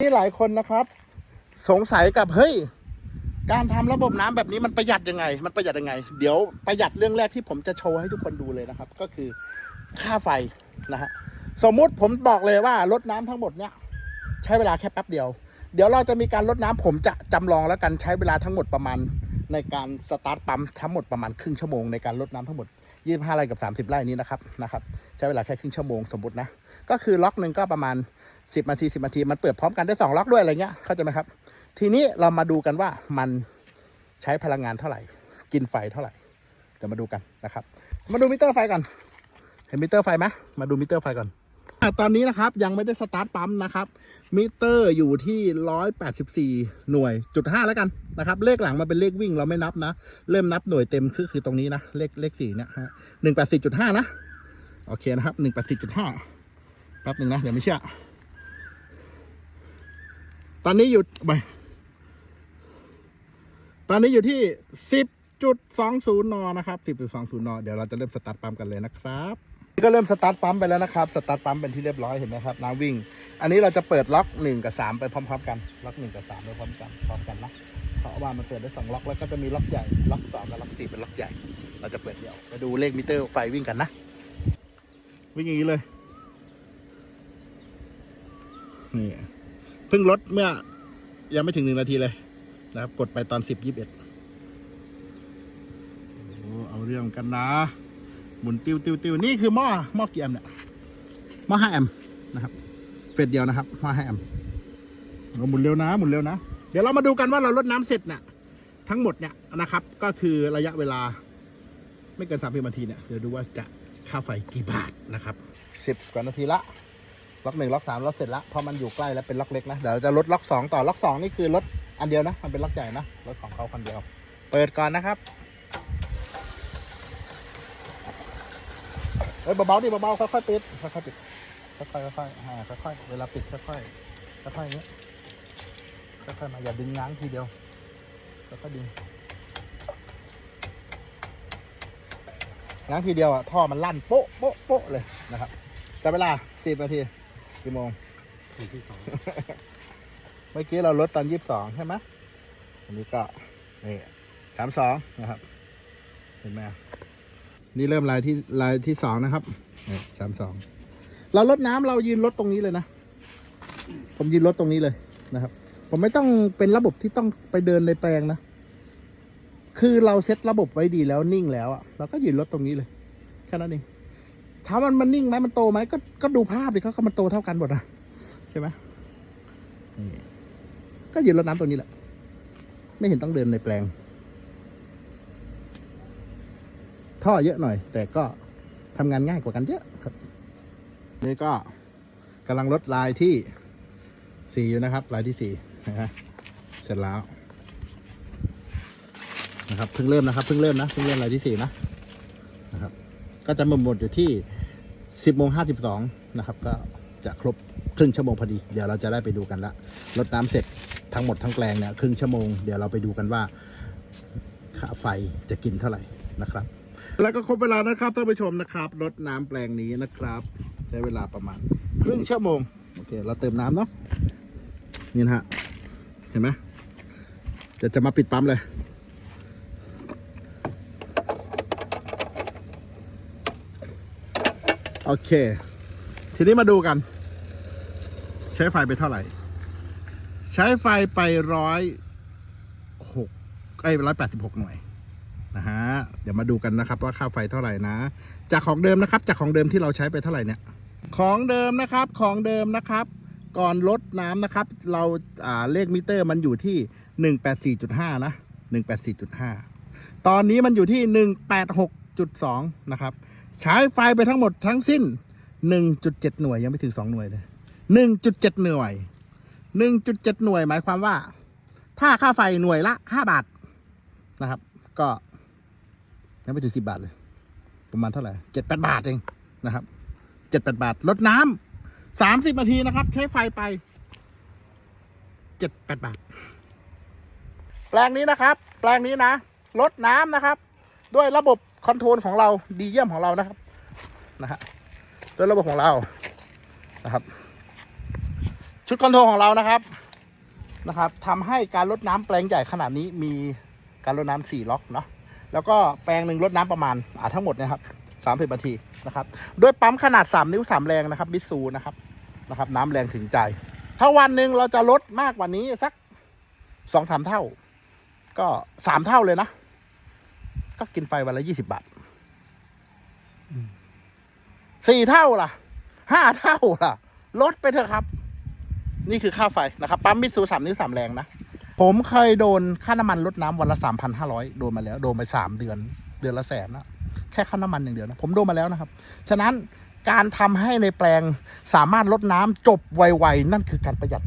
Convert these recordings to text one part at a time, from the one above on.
นี่หลายคนนะครับ สงสัยกับเฮ้ย การทำระบบน้ำแบบนี้มันประหยัดยังไง มันประหยัดยังไง เดี๋ยวประหยัดเรื่องแรกที่ผมจะโชว์ให้ทุกคนดูเลยนะครับ ก็คือค่าไฟนะฮะสมมุติผมบอกเลยว่ารถน้ำทั้งหมดเนี่ยใช้เวลาแค่แป๊บเดียว เดี๋ยวเราจะมีการลดน้ำผมจะจำลองแล้วกันใช้เวลาทั้งหมดประมาณในการสตาร์ทปั๊มทั้งหมดประมาณครึ่งชั่วโมงในการลดน้ำทั้งหมด 25ไร่กับ30ไร่นี้นะครับนะครับ ใช้เวลาแค่ครึ่งชั่วโมงสมมตินะ ก็คือล็อกหนึ่งก็ประมาณ10นาที10นาที มันเปิดพร้อมกันได้2ล็อกด้วยอะไรเงี้ยเข้าใจไหมครับ ทีนี้เรามาดูกันว่ามันใช้พลังงานเท่าไหร่ กินไฟเท่าไหร่จะมาดูกันนะครับ มาดูมิเตอร์ไฟก่อนเห็นมิเตอร์ไฟไหมมาดูมิเตอร์ไฟก่อน ตอนนี้นะครับยังไม่ได้สตาร์ทปั๊มนะครับ มิเตอร์อยู่ที่ 184 หน่วยจุดห้าแล้วกันนะครับ เลขหลังมาเป็นเลขวิ่งเราไม่นับนะ เริ่มนับหน่วยเต็มคือคือตรงนี้นะ เลขเลขสี่เนี่ยฮะหนึ่งแปดสี่จุดห้านะ โอเคนะครับหนึ่งแปดสี่จุดห้าแป๊บหนึ่งนะ เดี๋ยวไม่เชื่อ ตอนนี้อยู่ไปตอนนี้อยู่ที่สิบจุดสองศูนย์นนะครับสิบจุดสองศูนย์นเดี๋ยวเราจะเริ่มสตาร์ทปั๊มกันเลยนะครับ ก็เริ่มสตาร์ทปั๊มไปแล้วนะครับ สตาร์ทปั๊มเป็นที่เรียบร้อยเห็นไหมครับน้ำวิ่ง อันนี้เราจะเปิดล็อกหนึ่งกับสามไปพร้อมๆกัน ล็อกหนึ่งกับสามไปพร้อมกันพร้อมกันนะเพราะว่ามันเปิดได้สองล็อกแล้วก็จะมีล็อกใหญ่ ล็อกสองกับล็อกสี่เป็นล็อกใหญ่ เราจะเปิดเดี่ยวไปดูเลขมิเตอร์ไฟวิ่งกันนะ วิ่งอย่างนี้เลย นี่เพิ่งลดเมื่อยังไม่ถึงหนึ่งนาทีเลยนะครับ กดไปตอนสิบยี่สิบเอ็ดเอาเรื่องกันนะ หมุนติวติวติวนี่คือหม้อหม้อกี่แอมป์เนี่ยหม้อห้าแอมนะครับเฟสเดียวนะครับหม้อห้าแอมเราหมุนเร็วนะหมุนเร็วนะ เดี๋ยวเรามาดูกันว่าเราลดน้ำเสร็จเนี่ยทั้งหมดเนี่ยนะครับ ก็คือระยะเวลาไม่เกินสามสิบนาทีเนี่ยเดี๋ยวดูว่าจะค่าไฟกี่บาทนะครับสิบกว่านาทีละล็อกหนึ่งล็อกสามล็อกเสร็จละเพราะมันอยู่ใกล้แล้วเป็นล็อกเล็กนะเดี๋ยวเราจะลดล็อกสองต่อล็อกสองนี่คือรถอันเดียวนะมันเป็นล็อกใหญ่นะรถของเขาคันเดียว เปิดก่อนนะครับ เอ้ยเบาๆดิเบาๆค่อยๆปิดค่อยๆปิดค่อยๆค่อยๆอ่าค่อยๆเวลาปิดค่อยๆค่อยๆอย่างนี้ค่อยๆมาอย่าดึงง้างทีเดียวค่อยๆดึงง้างทีเดียวอะท่อมันลั่นโป๊ะโป๊ะโป๊ะเลยนะครับจับเวลาสิบนาทีกี่โมงที่สองเมื่อกี้เราลดตอนยี่สิบสองใช่ไหมอันนี้ก็นี่สามสองนะครับ เห็นไหม นี่เริ่มลายที่ลายที่สองนะครับสามสองเราลดน้ำเรายืนลดตรงนี้เลยนะ ผมยืนลดตรงนี้เลยนะครับ ผมไม่ต้องเป็นระบบที่ต้องไปเดินในแปลงนะ คือเราเซ็ตระบบไว้ดีแล้วนิ่งแล้วอะเราก็ยืนลดตรงนี้เลยแค่นั้นเองถามว่ามันนิ่งไหมมันโตไหมก็ก็ดูภาพดิเขาก็มันโตเท่ากันหมดนะใช่ไหมก็ยืนรดน้ำตรงนี้แหละ ไม่เห็นต้องเดินในแปลง ท่อเยอะหน่อย แต่ก็ทำงานง่ายกว่ากันเยอะครับ นี่ก็กำลังลดลายที่สี่อยู่นะครับ ลายที่สี่นะฮะเสร็จแล้วนะครับเพิ่งเริ่มนะครับเพิ่งเริ่มนะเพิ่งเริ่มลายที่สี่นะนะครับ ก็จะหมดหมดอยู่ที่สิบโมงห้าสิบสองนะครับ ก็จะครบครึ่งชั่วโมงพอดี เดี๋ยวเราจะได้ไปดูกันละรดน้ำเสร็จทั้งหมดทั้งแปลงเนี่ยครึ่งชั่วโมงเดี๋ยวเราไปดูกันว่าค่าไฟจะกินเท่าไหร่นะครับ แล้วก็ครบเวลานะครับท่านผู้ชมนะครับรดน้ำแปลงนี้นะครับ ใช้เวลาประมาณ ครึ่งชั่วโมงโอเค เราเติมน้ำเนาะนี่นะฮะเห็นไหมจะจะมาปิดปั๊มเลย โอเค ทีนี้มาดูกัน ใช้ไฟไปเท่าไหร่ ใช้ไฟไปร้อยหกไอ้ร้อยแปดสิบหกหน่วยนะฮะ เดี๋ยวมาดูกันนะครับว่าค่าไฟเท่าไหร่นะ จากของเดิมนะครับ จากของเดิมที่เราใช้ไปเท่าไหร่เนี่ย ของเดิมนะครับ ของเดิมนะครับ ก่อนลดน้ำนะครับ เราเลขมิเตอร์มันอยู่ที่หนึ่งแปดสี่จุดห้านะหนึ่งแปดสี่จุดห้าตอนนี้มันอยู่ที่หนึ่งแปดหกจุดสองนะครับ ใช้ไฟไปทั้งหมดทั้งสิ้น 1.7 หน่วยยังไม่ถึง 2 หน่วยเลย 1.7 หน่วย 1.7 หน่วยหมายความว่า ถ้าค่าไฟหน่วยละ 5 บาทนะครับ ก็ ยังไม่ถึง10บาทเลย ประมาณเท่าไหร่7-8บาทเองนะครับ7-8บาทลดน้ำ30นาทีนะครับ ใช้ไฟไป7-8บาท แปลงนี้นะครับ แปลงนี้นะลดน้ำนะครับ ด้วยระบบคอนโทรลของเราดีเยี่ยมของเรานะครับนะฮะด้วยระบบของเรานะครับ ชุดคอนโทรลของเรานะครับนะครับทำให้การลดน้ำแปลงใหญ่ขนาดนี้มีการลดน้ำสี่ล็อกเนาะ แล้วก็แปลงหนึ่งลดน้ำประมาณอ่าทั้งหมดนะครับสามสิบนาทีนะครับโดยปั๊มขนาด 3 นิ้ว 3 แรงนะครับมิสูนะครับนะครับน้ำแรงถึงใจ ถ้าวันหนึ่งเราจะลดมากกว่านี้สักสองสามเท่า ก็สามเท่าเลยนะ ก็กินไฟวันละยี่สิบาทสี่เท่าล่ะห้าเท่าล่ะ ลดไปเถอะครับ นี่คือค่าไฟนะครับ ปั๊มมิตซูสามนิ้วสามแรงนะ ผมเคยโดนค่าน้ำมันลดน้ำวันละสามพันห้าร้อยโดนมาแล้ว โดนไปสามเดือน เดือนละแสนนะแค่ค่าน้ำมันอย่างเดียวนะ ผมโดนมาแล้วนะครับ ฉะนั้นการทำให้ในแปลงสามารถลดน้ำจบไวๆ นั่นคือการประหยัด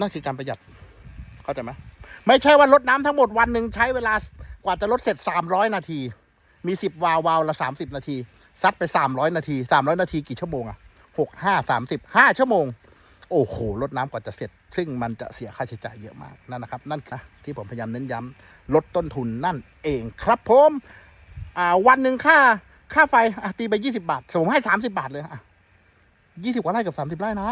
นั่นคือการประหยัด เข้าใจไหมไม่ใช่ว่าลดน้ำทั้งหมดวันหนึ่งใช้เวลากว่าจะลดเสร็จสามร้อยนาที มีสิบวาลววาล์วละสามสิบนาที ซัดไปสามร้อยนาทีสามร้อยนาทีกี่ชั่วโมงอะหกห้าสามสิบห้าชั่วโมง โอ้โหลดน้ำกว่าจะเสร็จ ซึ่งมันจะเสียค่าใช้จ่ายเยอะมากนั่นนะครับ นั่นคือที่ผมพยายามเน้นย้ำลดต้นทุนนั่นเองครับผมอ่าวันหนึ่งค่าค่าไฟตีไปยี่สิบาท สมมติให้สามสิบาทเลยอะยี่สิบกว่าไร่กับสามสิบไร่นะ